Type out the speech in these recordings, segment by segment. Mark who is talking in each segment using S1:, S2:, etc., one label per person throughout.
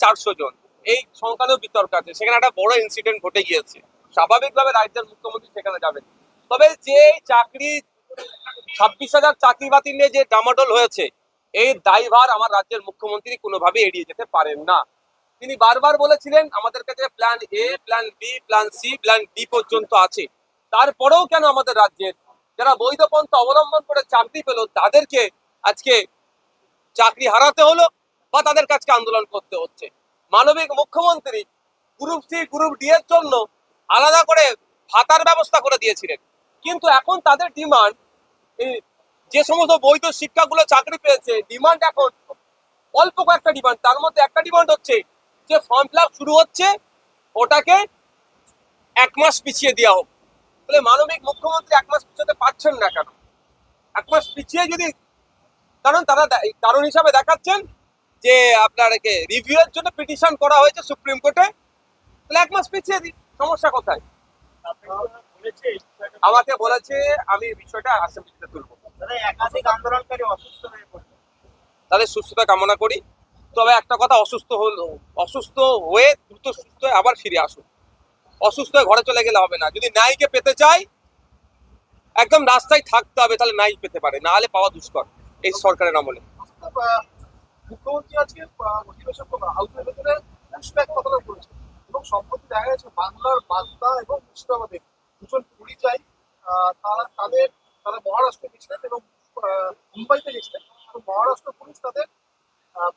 S1: চারশো জন। এই সংখ্যানেও বিতর্ক আছে। সেখানে একটা বড় ইনসিডেন্ট ঘটে গিয়েছে। স্বাভাবিকভাবে রাজ্যের মুখ্যমন্ত্রী সেখানে যাবেন। তবে যে চাকরি ছাব্বিশ হাজার চাকরি বাতিল নিয়ে যে ডামাডোল হয়েছে, এই দায়ভার আমার রাজ্যের মুখ্যমন্ত্রী কোনোভাবে এড়িয়ে যেতে পারেন না। তিনি বারবার বলেছিলেন, আমাদের কাছে plan A plan B plan C plan D পর্যন্ত আছে। তারপরেও কেন আমাদের রাজ্যের? যারা বৈধ পন্থা অবলম্বন করে চাকরি পেল, তাদেরকে আজকে চাকরি হারাতে হলো। বা তাদের কাছে আন্দোলন করতে হচ্ছে। মানবিক মুখ্যমন্ত্রী গ্রুপ সি গ্রুপ ডি এর জন্য আলাদা করে ভাতার ব্যবস্থা করে দিয়েছিলেন। কিন্তু এখন তাদের ডিমান্ড যে সমস্ত বৈধ শিক্ষাগুলো চাকরি পেয়েছে ডিমান্ড এখন অল্প কয়েকটা ডিমান্ড তার মধ্যে একটা ডিমান্ড হচ্ছে যে ফর্ম ফিল শুরু হচ্ছে, ওটাকে এক মাস পিছিয়ে দেওয়া হোক। তাহলে মানবিক মুখ্যমন্ত্রী এক মাস পিছাতে পারছেন না কেন? এক মাস পিছিয়ে যদি, কারণ তারা কারণ হিসাবে দেখাচ্ছেন যে আপনার রিভিউ এর জন্য পিটিশন করা হয়েছে সুপ্রিম কোর্টে তাহলে এক মাস পিছিয়ে দিন সমস্যা কোথায়? আমাকে বলেছে আমি বিষয়টা অ্যাসেম্বলিতে তুলবো।
S2: একাধিক আন্দোলনকারী অসুস্থ হয়ে পড়ছে
S1: তাদের সুস্থতা কামনা করি। তবে একটা কথা অসুস্থ হলো অসুস্থ হয়ে দ্রুত সুস্থ হয়ে আবার ফিরে আসুন। অসুস্থ হয়ে ঘরে চলে গেলে হবে না। যদি নাইকে পেতে চাই একদম রাস্তায় থাকতে হবে তাহলে নাই পেতে পারে। না হলে পাওয়া দুষ্কর। এই সরকারের আমলে।
S2: মুখ্যমন্ত্রী আজকে অধিবেশন হাউসের ভেতরে পুশব্যাক কথাটা বলেছেন। এবং সম্প্রতি দেখা গেছে বাংলার বাগদা এবং মুর্শিদাবাদে দুজন পরিযায়ী আহ, তারা তাদের তারা মহারাষ্ট্রে গেছিলেন এবং মুম্বাইতে গেছিলেন। এবং মহারাষ্ট্র পুলিশ তাদের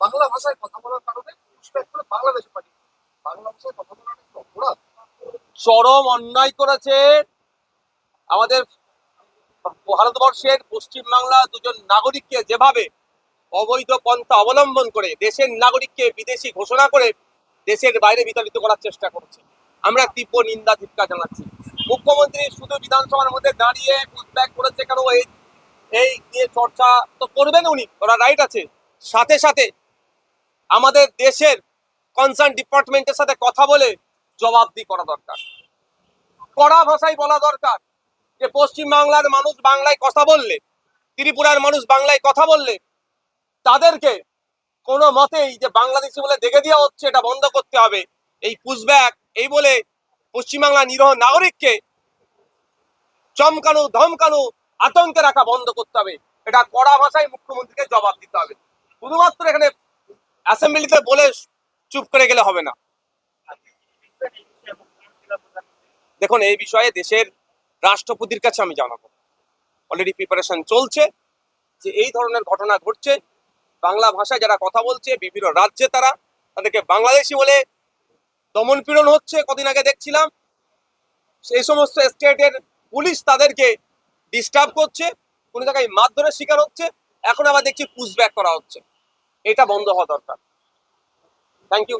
S2: বাংলা ভাষায় কথা বলার কারণে পুশব্যাক করে বাংলাদেশে পাঠিয়ে বাংলা ভাষায় কথা বলার অপরাধ।
S1: চরম অন্যায় করেছে আমাদের ভারতবর্ষের পশ্চিমবাংলা দুজন নাগরিককে যেভাবে অবৈধ পন্থা অবলম্বন করে দেশের নাগরিককে বিদেশি ঘোষণা করে দেশের বাইরে বিতাড়িত করার চেষ্টা করছে। আমরা তীব্র নিন্দা, ধিক্কার জানাচ্ছি। মুখ্যমন্ত্রী শুধু বিধানসভার মধ্যে দাঁড়িয়ে উদ্বেগ করেছে কেন? এই এই নিয়ে চর্চা তো করবেন উনি, ওরা রাইট আছে। সাথে সাথে আমাদের দেশের কনসার্ন ডিপার্টমেন্টের সাথে কথা বলে জবাবদি করা দরকার। কড়া ভাষায় বলা দরকার যে পশ্চিম বাংলার মানুষ বাংলায় কথা বললে, ত্রিপুরার মানুষ বাংলায় কথা বললে তাদেরকে কোনো মতেই যে বাংলাদেশি বলে দেখে দেওয়া হচ্ছে, এটা বন্ধ করতে হবে। এই পুশব্যাক এই বলে পশ্চিমবাংলা নিরহ নাগরিককে চমকানো, ধমকানো, আতঙ্কে রাখা বন্ধ করতে হবে। এটা কড়া ভাষায় মুখ্যমন্ত্রীকে জবাব দিতে হবে। শুধুমাত্র এখানে অ্যাসেম্বলিতে বলে চুপ করে গেলে হবে না। দেখুন, এই বিষয়ে দেশের রাষ্ট্রপতির কাছে আমি জানাব। অলরেডি প্রিপারেশন চলছে যে এই ধরনের ঘটনা ঘটছে। বাংলা ভাষায় যারা কথা বলছে, বিভিন্ন রাজ্যে তারা তাদেরকে বাংলাদেশি বলে দমন পীড়ন হচ্ছে কদিন আগে দেখছিলাম। সেই সমস্ত স্টেটের পুলিশ তাদেরকে ডিস্টার্ব করছে, কোনো জায়গায় মারধরের শিকার হচ্ছে। এখন আবার দেখছি পুশব্যাক করা হচ্ছে। এটা বন্ধ হওয়া দরকার। Thank you